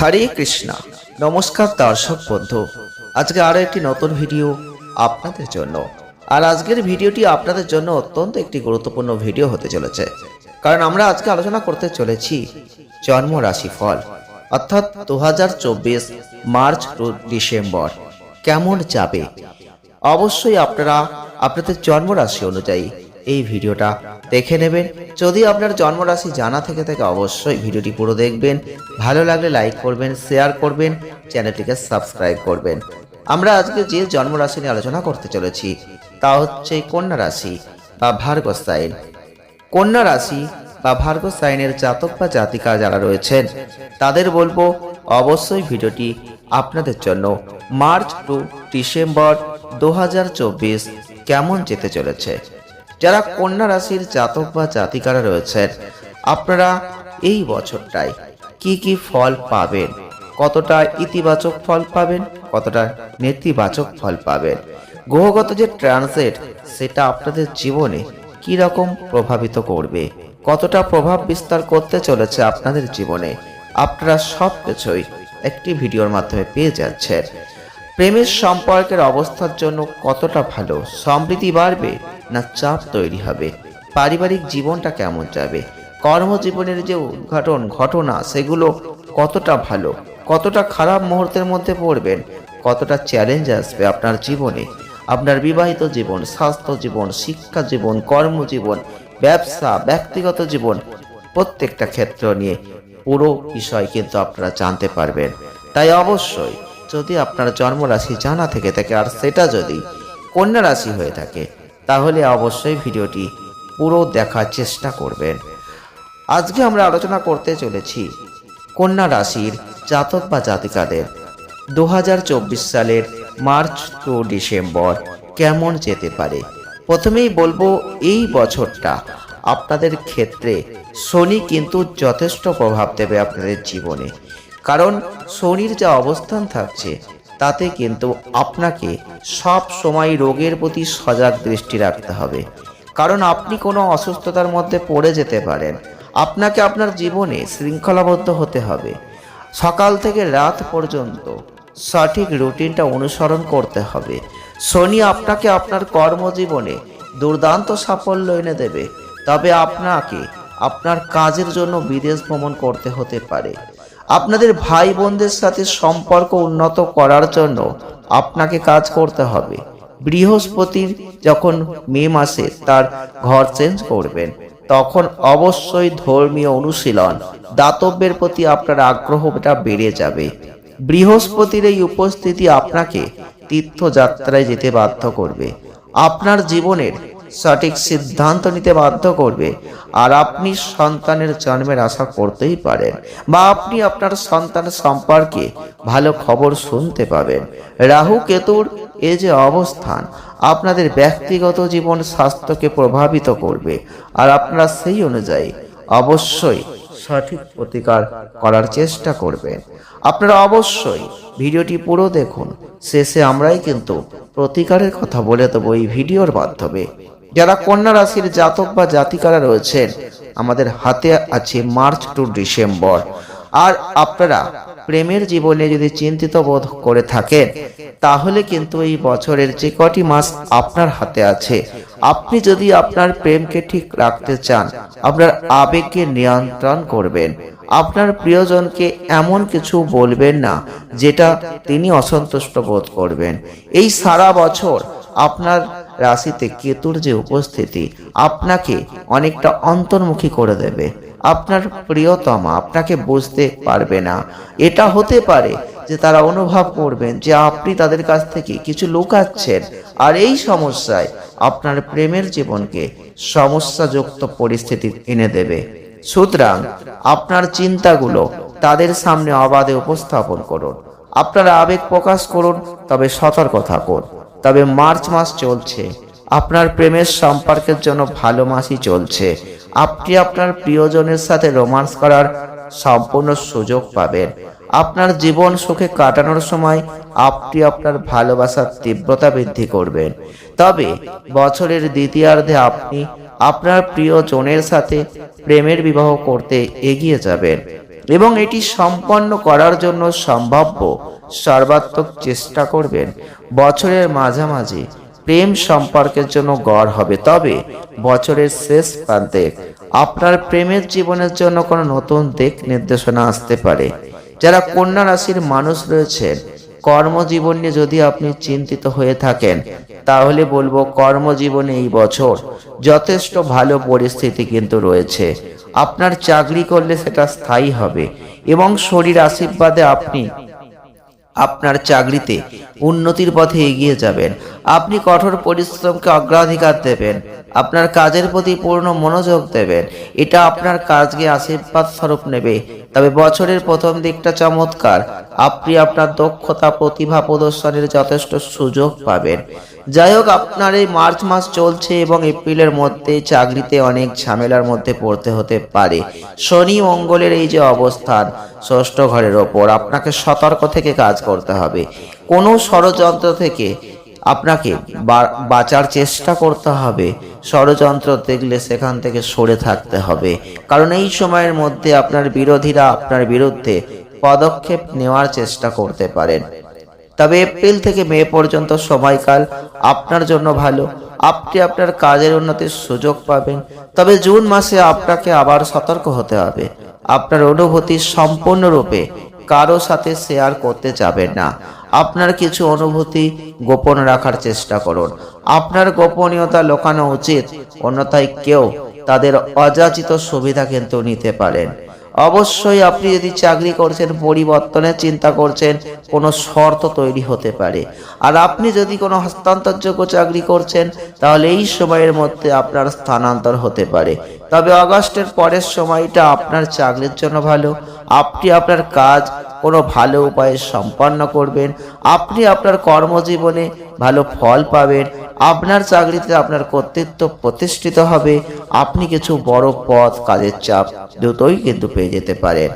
হরে কৃষ্ণা। নমস্কার দর্শক বন্ধু। আজকে আরও একটি নতুন ভিডিও আপনাদের জন্য। আর আজকের ভিডিওটি আপনাদের জন্য অত্যন্ত একটি গুরুত্বপূর্ণ ভিডিও হতে চলেছে। কারণ আমরা আজকে আলোচনা করতে চলেছি জন্ম রাশি ফল অর্থাৎ দু হাজার চব্বিশ মার্চ টু ডিসেম্বর। কেমন যাবে? অবশ্যই আপনারা, আপনাদের জন্মরাশি অনুযায়ী এই ভিডিওটা দেখে নেবেন। যদি আপনার জন্মরাশি জানা থেকে থাকে, অবশ্যই ভিডিওটি পুরো দেখবেন। ভালো লাগলে লাইক করবেন, শেয়ার করবেন, চ্যানেলটিকে সাবস্ক্রাইব করবেন। আমরা আজকে যে জন্মরাশি নিয়ে আলোচনা করতে চলেছি, তা হচ্ছে কন্যা রাশি বা ভার্গ সাইন। কন্যা রাশি বা ভার্গ সাইনের জাতক বা জাতিকা যারা রয়েছেন, তাদের বলব অবশ্যই ভিডিওটি আপনাদের জন্য মার্চ টু ডিসেম্বর দু হাজার চব্বিশ কেমন যেতে চলেছে। যারা কন্যা রাশির জাতক বা জাতিকারা রয়েছেন, আপনারা এই বছরটায় কি কি ফল পাবেন? কতটা ইতিবাচক ফল পাবেন? কতটা নেতিবাচক ফল পাবেন? গ্রহগত যে ট্রানজিট সেটা আপনাদের জীবনে কি রকম প্রভাবিত করবে? কতটা প্রভাব বিস্তার করতে চলেছে আপনাদের জীবনে? আপনারা সব কিছুই একটি ভিডিওর মাধ্যমে পেয়ে যাচ্ছেন। প্রেমের সম্পর্কের অবস্থার জন্য কতটা ভালো? সমৃদ্ধি বাড়বে? না চাপ তৈরি হবে? পারিবারিক জীবনটা কেমন যাবে? কর্মজীবনের যে উদ্ঘাটন ঘটনা, সেগুলো কতটা ভালো? কতটা খারাপ মুহূর্তের মধ্যে পড়বেন? কতটা চ্যালেঞ্জ আসবে আপনার জীবনে? আপনার বিবাহিত জীবন, স্বাস্থ্য জীবন, শিক্ষা জীবন, কর্মজীবন, ব্যবসা, ব্যক্তিগত জীবন, প্রত্যেকটা ক্ষেত্র নিয়ে পুরো বিষয় কিন্তু আপনারা জানতে পারবেন। তাই অবশ্যই যদি আপনার জন্মরাশি জানা থেকে থাকে, আর সেটা যদি কন্যা রাশি হয়ে থাকে তাহলে অবশ্যই ভিডিওটি পুরো দেখার চেষ্টা করবেন। আজকে আমরা আলোচনা করতে চলেছি কন্যা রাশির জাতক বা জাতিকাদের দু হাজার চব্বিশ সালের মার্চ টু ডিসেম্বর কেমন যেতে পারে। প্রথমেই বলব, এই বছরটা আপনাদের ক্ষেত্রে শনি কিন্তু যথেষ্ট প্রভাব দেবে আপনাদের জীবনে। কারণ শনির যা অবস্থান থাকছে তাতে কিন্তু আপনাকে সব সময় রোগের প্রতি সজাগ দৃষ্টি রাখতে হবে। কারণ আপনি কোনো অসুস্থতার মধ্যে পড়ে যেতে পারেন। আপনাকে আপনার জীবনে শৃঙ্খলাবদ্ধ হতে হবে। সকাল থেকে রাত পর্যন্ত সঠিক রুটিনটা অনুসরণ করতে হবে। শনি আপনাকে আপনার কর্মজীবনে দুর্দান্ত সাফল্য এনে দেবে। তবে আপনাকে আপনার কাজের জন্য বিদেশ ভ্রমণ করতে হতে পারে। আপনাদের ভাই বোনদের সাথে সম্পর্ক উন্নত করার জন্য আপনাকে কাজ করতে হবে। বৃহস্পতির যখন মে মাসে তার ঘর চেঞ্জ করবেন, তখন অবশ্যই ধর্মীয় অনুশীলন, দাতব্যের প্রতি আপনার আগ্রহটা বেড়ে যাবে। বৃহস্পতির এই উপস্থিতি আপনাকে তীর্থযাত্রায় যেতে বাধ্য করবে। আপনার জীবনের সঠিক সিদ্ধান্ত নিতে বাধ্য করবে। আর আপনি সন্তানের জন্মের আশা করতেই পারেন বা আপনি আপনার সন্তান সম্পর্কে ভালো খবর শুনতে পাবেন। রাহু কেতুর এ যে অবস্থান, আপনাদের ব্যক্তিগত জীবন স্বাস্থ্যকে প্রভাবিত করবে। আর আপনারা সেই অনুযায়ী অবশ্যই সঠিক প্রতিকার করার চেষ্টা করবেন। আপনারা অবশ্যই ভিডিওটি পুরো দেখুন। শেষে আমরাই কিন্তু প্রতিকারের কথা বলে দেবো এই ভিডিওর মাধ্যমে। যারা কন্যা রাশির জাতক বা জাতিকারা রয়েছেন, আমাদের হাতে আছে মার্চ টু ডিসেম্বর। আর আপনারা প্রেমের জীবনে যদি চিন্তিত বোধ করে থাকেন, তাহলে কিন্তু এই বছরের যে কটি মাস আপনার হাতে আছে। আপনি যদি আপনার প্রেমকে ঠিক রাখতে চান, আপনার আবেগকে নিয়ন্ত্রণ করবেন। আপনার প্রিয়জনকে এমন কিছু বলবেন না, যেটা তিনি অসন্তুষ্ট বোধ করবেন। এই সারা বছর আপনার রাশিতে কেতুর যে উপস্থিতি আপনাকে অনেকটা অন্তর্মুখী করে দেবে। আপনার প্রিয়তমা আপনাকে বুঝতে পারবে না। এটা হতে পারে যে তারা অনুভব করবেন যে আপনি তাদের কাছ থেকে কিছু লুকাচ্ছেন। আর এই সমস্যায় আপনার প্রেমের জীবনকে সমস্যাযুক্ত পরিস্থিতি এনে দেবে। সুতরাং আপনার চিন্তাগুলো তাদের সামনে অবাধে উপস্থাপন করুন। আপনারা আবেগ প্রকাশ করুন, তবে সতর্ক থাকুন। তবে মার্চ মাস চলছে। আপনার প্রেমের সম্পর্কের জন্য ভালো মাসই চলছে। আপনি আপনার প্রিয়জনের সাথে রোমান্স করার সম্পূর্ণ সুযোগ পাবেন। আপনার জীবন সুখে কাটানোর সময় আপনি আপনার ভালোবাসার তীব্রতা বৃদ্ধি করবেন। তবে বছরের দ্বিতীয়ার্ধে আপনি আপনার প্রিয়জনের সাথে প্রেমের বিবাহ করতে এগিয়ে যাবেন এবং এটি সম্পন্ন করার জন্য সম্ভাব্য সর্বাত্মক চেষ্টা করবেন। বছরের মাঝামাঝি প্রেম সম্পর্কের জন্য গড় হবে। তবে বছরের শেষ প্রান্তে আপনার প্রেমের জীবনের জন্য কোনো নতুন দিক নির্দেশনা আসতে পারে। যারা কন্যা রাশির মানুষ রয়েছেন, কর্মজীবন নিয়ে যদি আপনি চিন্তিত হয়ে থাকেন, তাহলে বলব কর্মজীবনে এই বছর যথেষ্ট ভালো পরিস্থিতি কিন্তু রয়েছে। আপনার চাকরি করলে সেটা স্থায়ী হবে এবং শরীর আশীর্বাদে আপনি আপনার চাকরিতে উন্নতির পথে এগিয়ে যাবেন। আপনি কঠোর পরিশ্রমকে অগ্রাধিকার দেবেন। আপনার কাজের প্রতি পূর্ণ মনোযোগ দেবেন। এটা আপনার কাজকে আশীর্বাদ স্বরূপ নেবে। তবে বছরের প্রথম দিকটা চমৎকার। আপনি আপনার দক্ষতা প্রতিভা প্রদর্শনের যথেষ্ট সুযোগ পাবেন। যাই হোক, আপনার এই মার্চ মাস চলছে এবং এপ্রিলের মধ্যে চাকরিতে অনেক ঝামেলার মধ্যে পড়তে হতে পারে। শনি মঙ্গলের এই যে অবস্থান, ষষ্ঠ ঘরের ওপর, আপনাকে সতর্ক থেকে কাজ করতে হবে। কোনো ষড়যন্ত্র থেকে আপনাকে বাঁচার চেষ্টা করতে হবে। ষড়যন্ত্র দেখলে সেখান থেকে সরে থাকতে হবে। কারণ এই সময়ের মধ্যে আপনার বিরোধীরা আপনার বিরুদ্ধে পদক্ষেপ নেওয়ার চেষ্টা করতে পারেন। তবে এপ্রিল থেকে মে পর্যন্ত সময়কাল আপনার জন্য ভালো। আপনি আপনার কাজের উন্নতির সুযোগ পাবেন। তবে জুন মাসে আপনাকে আবার সতর্ক হতে হবে। আপনার অনুভূতি সম্পূর্ণরূপে কারও সাথে শেয়ার করতে যাবেন না। আপনার কিছু অনুভূতি গোপন রাখার চেষ্টা করুন। আপনার গোপনীয়তা লোকানো উচিত, অন্যথায় কেউ তাদের অযাচিত সুবিধা কিন্তু নিতে পারেন। অবশ্যই আপনি যদি চাকরি করছেন, পরিবর্তনের চিন্তা করছেন, কোনো শর্ত তৈরি হতে পারে। আর আপনি যদি কোনো হস্তান্তরযোগ্য চাকরি করছেন, তাহলে এই সময়ের মধ্যে আপনার স্থানান্তর হতে পারে। তবে অগস্টের পরের সময়টা আপনার চাকরির জন্য ভালো। আপনি আপনার কাজ কোনো ভালো উপায়ে সম্পন্ন করবেন। আপনি আপনার কর্মজীবনে ভালো ফল পাবেন। আপনার চাকরিতে আপনার কর্তৃত্ব প্রতিষ্ঠিত হবে। আপনি কিছু বড় পদ, কাজের চাপ দুটোই কিন্তু পেয়ে যেতে পারেন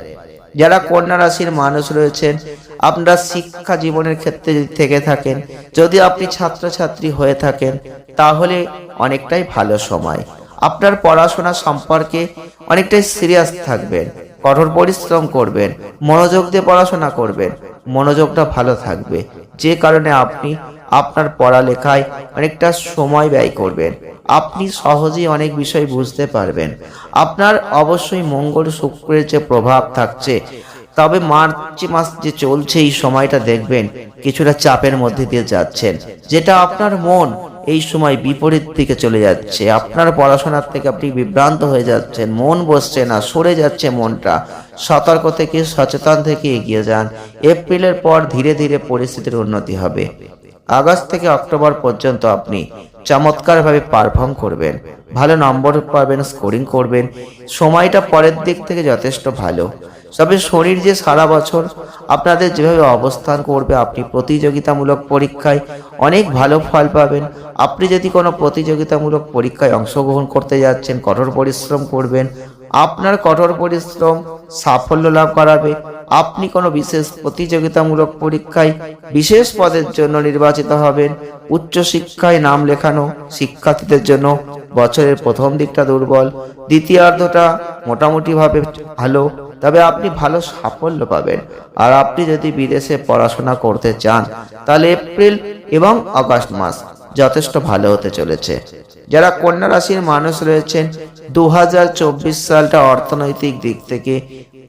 যারা কন্যা রাশির মানুষ রয়েছেন, আপনারা শিক্ষা জীবনের ক্ষেত্রে যদি থেকে থাকেন, যদি আপনি ছাত্রছাত্রী হয়ে থাকেন, তাহলে অনেকটাই ভালো সময়। আপনার পড়াশোনা সম্পর্কে অনেকটাই সিরিয়াস থাকবেন, কঠোর পরিশ্রম করবেন, মনোযোগ দিয়ে পড়াশোনা করবেন, মনোযোগটা ভালো থাকবে। যে কারণে আপনি আপনার পড়ালেখায় অনেকটা সময় ব্যয় করবেন। আপনি সহজেই অনেক বিষয় বুঝতে পারবেন। আপনার অবশ্যই মঙ্গল শুক্রের যে প্রভাব থাকছে, তবে মার্চ মাস যে চলছে, এই সময়টা দেখবেন কিছুটা চাপের মধ্যে দিয়ে যাচ্ছেন, যেটা আপনার মন এই সময় বিপরীত দিকে চলে যাচ্ছে। আপনার পড়াশোনার থেকে আপনি বিভ্রান্ত হয়ে যাচ্ছেন, মন বসছে না, সরে যাচ্ছে মনটা। সতর্ক থেকে, সচেতন থেকে এগিয়ে যান। এপ্রিলের পর ধীরে ধীরে পরিস্থিতির উন্নতি হবে। আগস্ট থেকে অক্টোবর পর্যন্ত আপনি চমৎকারভাবে পারফর্ম করবেন। ভালো নম্বর পাবেন স্কোরিং করবেন। সময়টা পরের দিক থেকে যথেষ্ট ভালো। তবে শরীর যে সারা বছর, আপনাদের যেভাবে অবস্থান করবে, আপনি প্রতিযোগিতামূলক পরীক্ষায় অনেক ভালো ফল পাবেন। আপনি যদি কোনো প্রতিযোগিতামূলক পরীক্ষায় অংশগ্রহণ করতে যাচ্ছেন, কঠোর পরিশ্রম করবেন, আপনার কঠোর পরিশ্রম সাফল্য লাভ করাবে। আপনি কোনো বিশেষ প্রতিযোগিতামূলক পরীক্ষায় বিশেষ পদের জন্য নির্বাচিত হবেন, উচ্চশিক্ষায় নাম লেখানো শিক্ষার্থীদের জন্য বছরের প্রথম দিকটা দুর্বল, দ্বিতীয়ার্ধটা মোটামুটিভাবে ভালো, তবে আপনি ভালো সাফল্য পাবেন। আর আপনি যদি বিদেশে পড়াশোনা করতে চান, তাহলে এপ্রিল এবং আগস্ট মাস যথেষ্ট ভালো হতে চলেছে। যারা কন্যা রাশির মানুষ রয়েছেন দু হাজার চব্বিশ সালটা অর্থনৈতিক দিক থেকে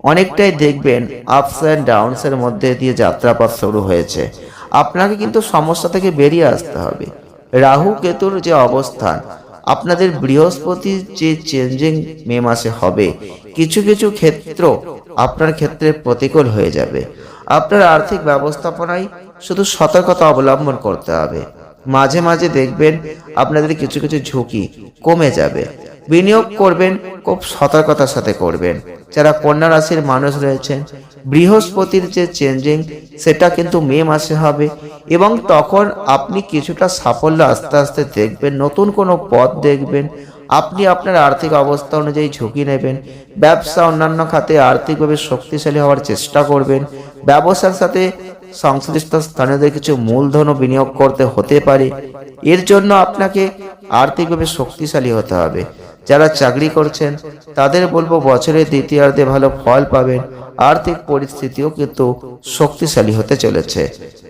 অনেকটাই দেখবেন আপস অ্যান্ড ডাউনস এর মধ্যে দিয়ে যাত্রাপথ শুরু হয়েছে। আপনাকে কিন্তু সমস্যা থেকে বেরিয়ে আসতে হবে। রাহু কেতুর যে অবস্থান, আপনাদের বৃহস্পতির যে চেঞ্জিং মে মাসে হবে, কিছু কিছু ক্ষেত্র আপনার ক্ষেত্রে প্রতিকূল হয়ে যাবে। আপনার আর্থিক ব্যবস্থাপনায় শুধু সতর্কতা অবলম্বন করতে হবে। মাঝে মাঝে দেখবেন আপনাদের কিছু কিছু ঝুঁকি কমে যাবে। বিনিয়োগ করবেন, খুব সতর্কতার সাথে করবেন। যারা কন্যা রাশির মানুষ রয়েছেন, বৃহস্পতির যে চেঞ্জিং সেটা কিন্তু মে মাসে হবে এবং তখন আপনি কিছুটা সাফল্য আস্তে আস্তে দেখবেন, নতুন কোনো পথ দেখবেন, আপনি আপনার আর্থিক অবস্থা অনুযায়ী ঝুঁকি নেবেন, ব্যবসা অন্যান্য খাতে আর্থিকভাবে শক্তিশালী হওয়ার চেষ্টা করবেন, ব্যবসার সাথে সংশ্লিষ্ট স্থানীয়দের কিছু মূলধনও বিনিয়োগ করতে হতে পারে। এর জন্য আপনাকে আর্থিকভাবে শক্তিশালী হতে হবে। যারা চাকরি করছেন, তাদের বলব বছরের দ্বিতীয়ার্ধে ভালো ফল পাবেন। আর্থিক পরিস্থিতিও কিন্তু শক্তিশালী হতে চলেছে।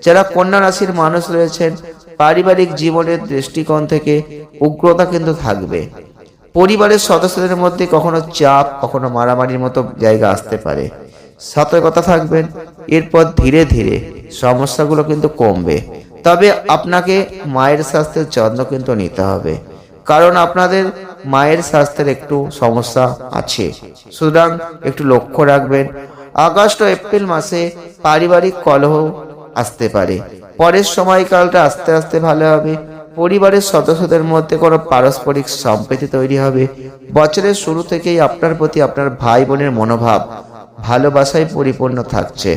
যারা কন্যা রাশির মানুষ রয়েছেন, পারিবারিক জীবনের দৃষ্টিকোণ থেকে উগ্রতা কিন্তু থাকবে। পরিবারের সদস্যদের মধ্যে কখনো চাপ, কখনো মারামারির মতো জায়গা আসতে পারে। সতর্কতা থাকবেন, এরপর ধীরে ধীরে সমস্যাগুলো কিন্তু কমবে। তবে আপনাকে মায়ের স্বাস্থ্যের যত্ন কিন্তু নিতে হবে। কারণ আপনাদের মায়ের স্বাস্থ্যের একটু সমস্যা আছে। সুতরাং একটু লক্ষ্য রাখবেন, আগস্ট ও এপ্রিল মাসে পারিবারিক কলহ আসতে পারে। পরের সময়কালটা আস্তে আস্তে ভালো হবে। পরিবারের সদস্যদের মধ্যে কোনো পারস্পরিক সম্প্রীতি তৈরি হবে। বছরের শুরু থেকেই আপনার প্রতি আপনার ভাই বোনের মনোভাব ভালোবাসায় পরিপূর্ণ থাকছে।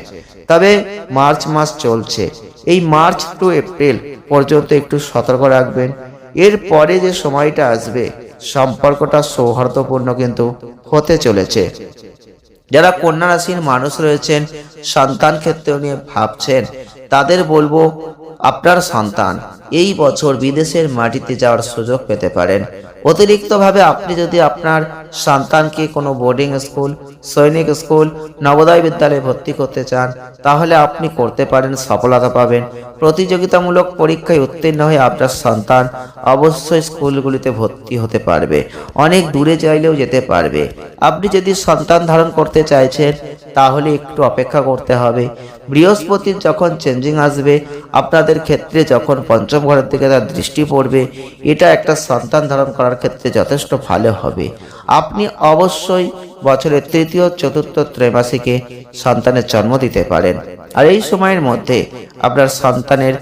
তবে মার্চ মাস চলছে। এই মার্চ টু এপ্রিল পর্যন্ত একটু সতর্ক রাখবেন। এর পরে যে সময়টা আসবে সম্পর্কটা সৌহার্দ্যপূর্ণ কিন্তু হতে চলেছে। যারা কন্যা রাশির মানুষ রয়েছেন, সন্তান ক্ষেত্রে নিয়ে ভাবছেন, তাদের বলব, আপনার সন্তান এই বছর বিদেশের মাটিতে যাওয়ার সুযোগ পেতে পারেন। অতিরিক্তভাবে আপনি যদি আপনার সন্তানকে কোনো boarding school Sainik school Navodaya বিদ্যালয়ে ভর্তি করতে চান, তাহলে আপনি করতে পারেন, সফলতা পাবেন। প্রতিযোগিতামূলক পরীক্ষায় উত্তীর্ণ হয়ে আপনার সন্তান অবশ্যই স্কুলগুলিতে ভর্তি হতে পারবে। অনেক দূরে চাইলেও যেতে পারবে। আপনি যদি সন্তান ধারণ করতে চাইছেন, তাহলে একটু অপেক্ষা করতে হবে। বৃহস্পতির যখন চেঞ্জিং আসবে, আপনাদের ক্ষেত্রে যখন পঞ্চম ঘরের দিকে তার দৃষ্টি পড়বে। এটা একটা সন্তান ধারণ করার ক্ষেত্রে যথেষ্ট ভালো হবে। আপনি অবশ্যই বছরের তৃতীয়, চতুর্থ ত্রৈমাসিকে সন্তানের জন্ম দিতে পারেন। আর এই সময়ের মধ্যে আপনার সন্তানের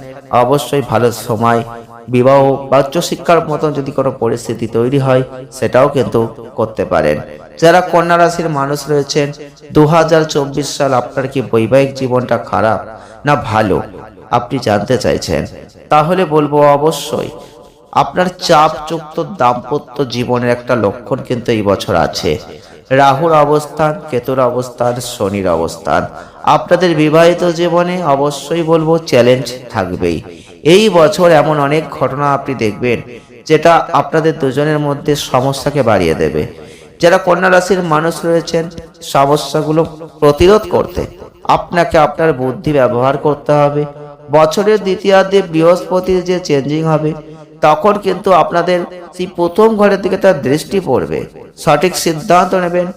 অবশ্যই ভালো সময়, বিবাহ বা উচ্চশিক্ষার মতন যদি কোনো পরিস্থিতি তৈরি হয়, সেটাও কিন্তু করতে পারেন। যারা কন্যা রাশির মানুষ রয়েছেন দু হাজার চব্বিশ সাল আপনার কি বৈবাহিক জীবনটা খারাপ? না ভালো? আপনি জানতে চাইছেন, তাহলে বলব অবশ্যই, আপনার চাপযুক্ত দাম্পত্য জীবনের একটা লক্ষণ কিন্তু এই বছর আছে। রাহুর অবস্থান, কেতুর অবস্থান, শনির অবস্থান। আপনাদের বিবাহিত জীবনে অবশ্যই বলব চ্যালেঞ্জ থাকবেই। এই বছর এমন অনেক ঘটনা আপনি দেখবেন, যেটা আপনাদের দুজনের মধ্যে সমস্যাকে বাড়িয়ে দেবে। যারা কন্যা রাশির মানুষ রয়েছেন, সমস্যাগুলো প্রতিরোধ করতে আপনাকে আপনার বুদ্ধি ব্যবহার করতে হবে। বছরের দ্বিতীয়ার্ধে বৃহস্পতির যে চেঞ্জিং হবে, তখন কিন্তু আপনাদের সেই প্রথম ঘরের দিকে তার দৃষ্টি পড়বে। সঠিক সিদ্ধান্ত নেবেন,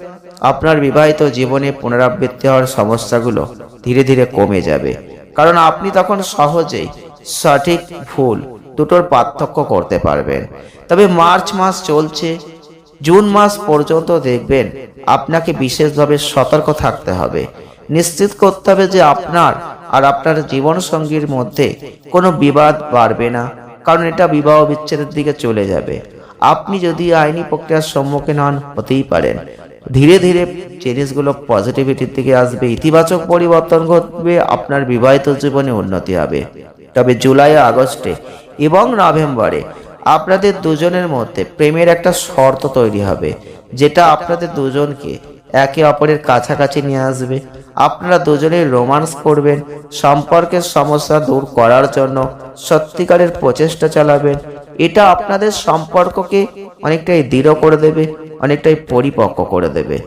আপনার বিবাহিত জীবনে পুনরাবৃত্তি হওয়ার সমস্যাগুলো ধীরে ধীরে কমে যাবে। কারণ আপনি তখন সহজেই সঠিক ভুল দুটোর পার্থক্য করতে পারবেন। তবে মার্চ মাস চলছে, জুন মাস পর্যন্ত দেখবেন আপনাকে বিশেষভাবে সতর্ক থাকতে হবে। নিশ্চিত করতে হবে যে আপনার আর আপনার জীবন সঙ্গীর মধ্যে কোনো বিবাদ বাড়বে না, কারণ এটা বিবাহ বিচ্ছেদের দিকে চলে যাবে। আপনি যদি আইনি প্রক্রিয়ার সম্মুখীন হন, হতেই পারেন। ধীরে ধীরে জিনিসগুলো পজিটিভিটির দিকে আসবে, ইতিবাচক পরিবর্তন ঘটবে, আপনার বিবাহিত জীবনে উন্নতি হবে। তবে জুলাই, আগস্টে এবং নভেম্বরে আপনাদের দুজনের মধ্যে প্রেমের একটা শর্ত তৈরি হবে, যেটা আপনাদের দুজনকে একে অপরের কাছাকাছি নিয়ে আসবে। আপনারা দুজনেই রোমান্স করবেন, সম্পর্কের সমস্যা দূর করার জন্য সত্যিকারের প্রচেষ্টা চালাবেন। এটা আপনাদের সম্পর্ককে অনেকটাই দৃঢ় করে দেবে, অনেকটাই পরিপক্ক করে দেবে।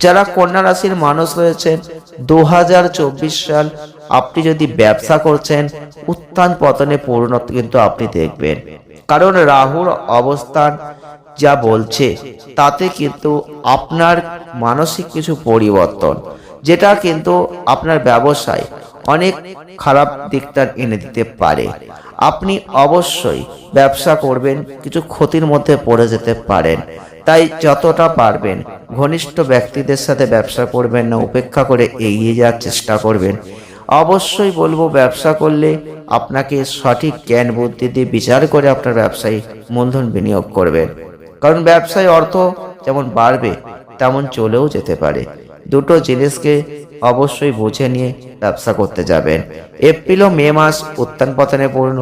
যারা কন্যা রাশির মানুষ রয়েছেন দু হাজার চব্বিশ সাল আপনি যদি ব্যবসা করছেন, উত্থান পতনে পরিণত কিন্তু আপনি দেখবেন। কারণ রাহুর অবস্থান যা বলছে, তাতে কিন্তু আপনার মানসিক কিছু পরিবর্তন, যেটা কিন্তু আপনার ব্যবসায় অনেক খারাপ দিকটা এনে দিতে পারে। আপনি অবশ্যই ব্যবসা করবেন, কিছু ক্ষতির মধ্যে পড়ে যেতে পারেন। তাই যতটা পারবেন, ঘনিষ্ঠ ব্যক্তিদের সাথে ব্যবসা করবেন না, উপেক্ষা করে এগিয়ে যাওয়ার চেষ্টা করবেন। অবশ্যই বলব, ব্যবসা করলে আপনাকে সঠিক জ্ঞান বুদ্ধি দিয়ে বিচার করে আপনার ব্যবসায়ী মূলধন বিনিয়োগ করবেন। কারণ ব্যবসায় অর্থ যেমন বাড়বে, তেমন চলেও যেতে পারে। দুটো জিনিসকে অবশ্যই বুঝে নিয়ে ব্যবসা করতে যাবেন। এপ্রিল ও মে মাস উত্থান পতনে পূর্ণ।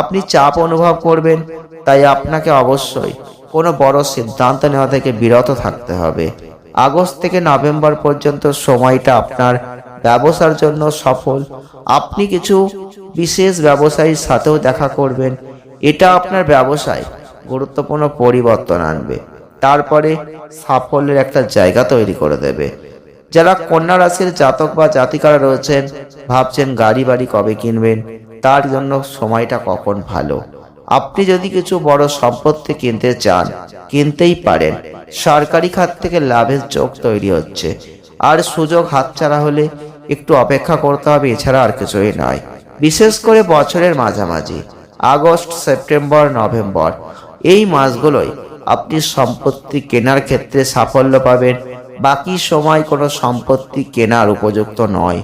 আপনি চাপ অনুভব করবেন, তাই আপনাকে অবশ্যই কোনো বড় সিদ্ধান্ত নেওয়া থেকে বিরত থাকতে হবে। আগস্ট থেকে নভেম্বর পর্যন্ত সময়টা আপনার ব্যবসার জন্য সফল। আপনি কিছু বিশেষ ব্যবসায়ীর সাথেও দেখা করবেন। এটা আপনার ব্যবসায় গুরুত্বপূর্ণ পরিবর্তন আনবে। তারপরে সাফল্যের একটা জায়গা তৈরি করে দেবে। যারা কন্যা রাশির জাতক বা জাতিকারা রয়েছেন, ভাবছেন গাড়ি বাড়ি কবে কিনবেন, তার জন্য সময়টা কখন ভালো? আপনি যদি কিছু বড় সম্পত্তি কিনতে চান, কিনতেই পারেন। সরকারি খাত থেকে লাভের চোখ তৈরি হচ্ছে। আর সুযোগ হাতছাড়া হলে একটু অপেক্ষা করতে হবে, এছাড়া আর কিছুই নয়। বিশেষ করে বছরের মাঝামাঝি, আগস্ট, সেপ্টেম্বর, নভেম্বর। এই মাসগুলোই আপনি সম্পত্তি কেনার ক্ষেত্রে সাফল্য পাবেন। বাকি সময় কোনো সম্পত্তি কেনার উপযুক্ত নয়।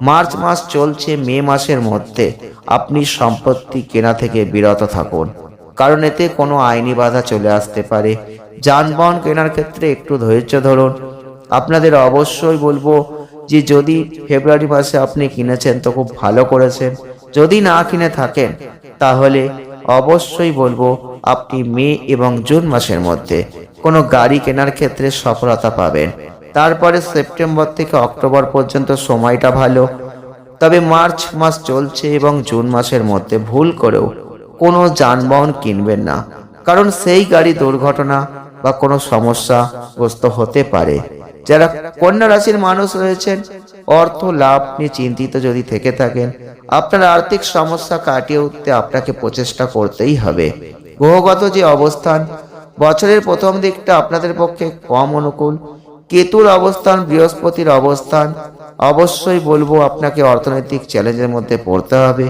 মার্চ মাস চলছে মে মাসের মধ্যে আপনি সম্পত্তি কেনা থেকে বিরত থাকুন। কারণ এতে কোনো আইনি বাধা চলে আসতে পারে। যানবাহন কেনার ক্ষেত্রে একটু ধৈর্য ধরুন। আপনাদের অবশ্যই বলব যে যদি ফেব্রুয়ারি মাসে আপনি কিনেছেন তো খুব ভালো করেছেন। যদি না কিনে থাকেন, তাহলে অবশ্যই বলব, আপনি মে এবং জুন মাসের মধ্যে কোনো গাড়ি কেনার ক্ষেত্রে সফলতা পাবেন। তারপরে সেপ্টেম্বর থেকে অক্টোবর পর্যন্ত সময়টা ভালো। তবে মার্চ মাস চলছে এবং জুন মাসের মধ্যে ভুল করেও কোনো যানবাহন কিনবেন না। কারণ সেই গাড়ি দুর্ঘটনা বা কোনো সমস্যাগ্রস্ত হতে পারে। যারা কন্যা রাশির মানুষ রয়েছেন, অর্থ লাভ নিয়ে চিন্তিত যদি থেকে থাকেন, আপনার আর্থিক সমস্যা কাটিয়ে উঠতে আপনাকে প্রচেষ্টা করতেই হবে। গ্রহগত যে অবস্থান, বছরের প্রথম দিকটা আপনাদের পক্ষে কম অনুকূল। কেতুর অবস্থান, বৃহস্পতির অবস্থান, অবশ্যই বলব আপনাকে অর্থনৈতিক চ্যালেঞ্জের মধ্যে পড়তে হবে।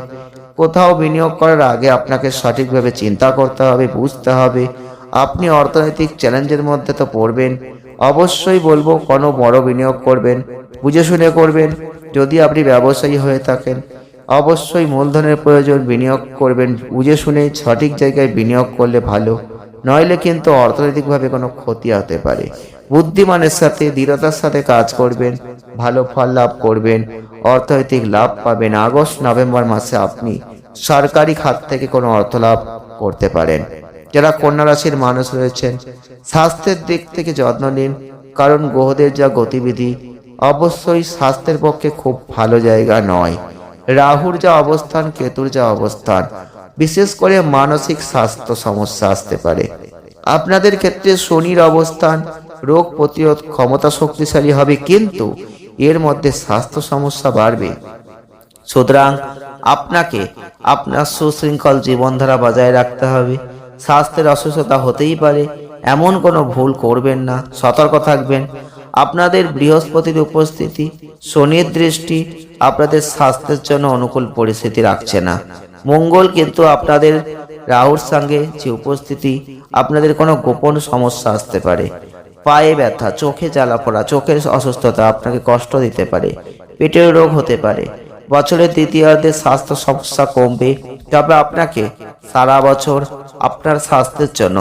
কোথাও বিনিয়োগ করার আগে আপনাকে সঠিকভাবে চিন্তা করতে হবে, বুঝতে হবে। আপনি অর্থনৈতিক চ্যালেঞ্জের মধ্যে তো পড়বেন অবশ্যই বলব, কোনো বড় বিনিয়োগ করবেন, বুঝে শুনে করবেন, যদি আপনি ব্যবসায়ী হয়ে থাকেন। অবশ্যই মূলধনের প্রয়োজন বিনিয়োগ করবেন, বুঝে শুনে সঠিক জায়গায় বিনিয়োগ করলে ভালো। নইলে কিন্তু অর্থনৈতিকভাবে কোনো ক্ষতি হতে পারে। বুদ্ধিমানের সাথে, দৃঢ়তার সাথে কাজ করবেন, ভালো ফল লাভ করবেন, অর্থনৈতিক লাভ পাবেন। আগস্ট, নভেম্বর মাসে আপনি সরকারি খাত থেকে কোনো অর্থ লাভ করতে পারেন। যারা কন্যা রাশির মানুষ রয়েছেন, স্বাস্থ্যের দিক থেকে যত্ন নিন, কারণ গ্রহদের যা গতিবিধি, অবশ্যই স্বাস্থ্যের পক্ষে খুব ভালো জায়গা নয়। রাহুর যা অবস্থান, কেতুর যা অবস্থান, বিশেষ করে মানসিক স্বাস্থ্য সমস্যা আসতে পারে। আপনাদের ক্ষেত্রে শনির অবস্থান, রোগ প্রতিরোধ ক্ষমতা শক্তিশালী হবে, কিন্তু এর মধ্যে স্বাস্থ্য সমস্যা বাড়বে। সুতরাং আপনাকে আপনার সুশৃঙ্খল জীবনধারা বজায় রাখতে হবে। স্বাস্থ্যের অসুস্থতা হতেই পারে। এমন কোনো ভুল করবেন না। সতর্ক থাকবেন। আপনাদের বৃহস্পতির উপস্থিতি, শনির দৃষ্টি আপনাদের স্বাস্থ্যের জন্য অনুকূল পরিস্থিতি রাখছে না। মঙ্গল কিন্তু আপনাদের, রাহুর সঙ্গে যে উপস্থিতি, আপনাদের কোনো গোপন সমস্যা আসতে পারে। পায়ে ব্যথা, চোখে জ্বালা পড়া, চোখের অসুস্থতা আপনাকে কষ্ট দিতে পারে। পেটের রোগ হতে পারে। বছরের দ্বিতীয়ার্ধে স্বাস্থ্য সমস্যা কমবে। তবে আপনাকে সারা বছর আপনার স্বাস্থ্যের জন্য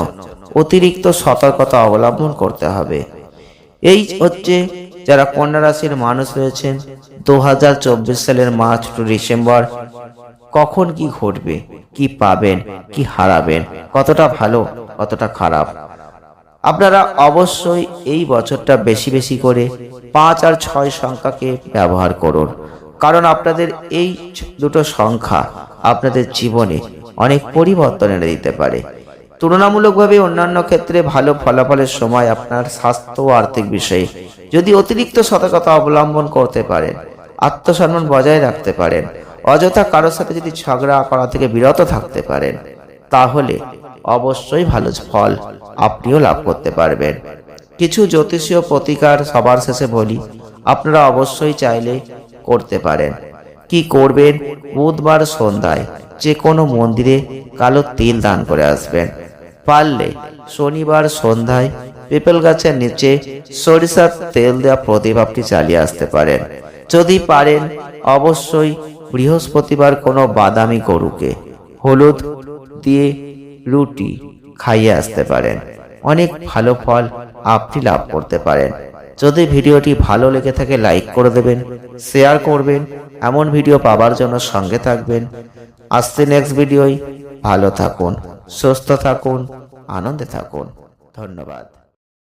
অতিরিক্ত সতর্কতা অবলম্বন করতে হবে। এই হচ্ছে যারা কন্যা রাশির মানুষ রয়েছেন দু হাজার চব্বিশ সালের মার্চ টু ডিসেম্বর, কখন কি ঘটবে, কি পাবেন, কি হারাবেন, কতটা ভালো, কতটা খারাপ। আপনারা অবশ্যই এই বছরটা বেশি বেশি করে পাঁচ আর ছয় সংখ্যাকে ব্যবহার করুন। কারণ আপনাদের এই দুটো সংখ্যা আপনাদের জীবনে অনেক পরিবর্তন এনে দিতে পারে। তুলনামূলকভাবে অন্যান্য ক্ষেত্রে ভালো ফলাফলের সময় আপনার স্বাস্থ্য ও আর্থিক বিষয়ে যদি অতিরিক্ত সতর্কতা অবলম্বন করতে পারেন, আত্মসম্মান বজায় রাখতে পারেন, অযথা কারোর সাথে যদি ঝগড়া করা থেকে বিরত থাকতে পারেন, তাহলে অবশ্যই ভালো ফল আপনিও লাভ করতে পারবেন। কিছু জ্যোতিষীয় প্রতিকার সবার শেষে বলি, আপনারা অবশ্যই চাইলে করতে পারেন। কি করবেন? বুধবার সন্ধ্যায় যে কোনো মন্দিরে কালো তিল দান করে আসবেন। পারলে শনিবার সন্ধ্যায় পেপেল গাছের নিচে সরিষার তেল দেওয়া আপনি চালিয়ে আসতে পারেন। যদি পারেন, অবশ্যই বৃহস্পতিবার কোনো বাদামি গরুকে হলুদ দিয়ে রুটি খাইয়ে আসতে পারেন। অনেক ভালো ফল আপনি লাভ করতে পারেন। যদি ভিডিওটি ভালো লেগে থাকে, লাইক করে দেবেন। শেয়ার করবেন, এমন ভিডিও পাবার জন্য সঙ্গে থাকবেন। আসছে নেক্সট ভিডিওই ভালো থাকুন, সুস্থ থাকুন, আনন্দে থাকুন। ধন্যবাদ।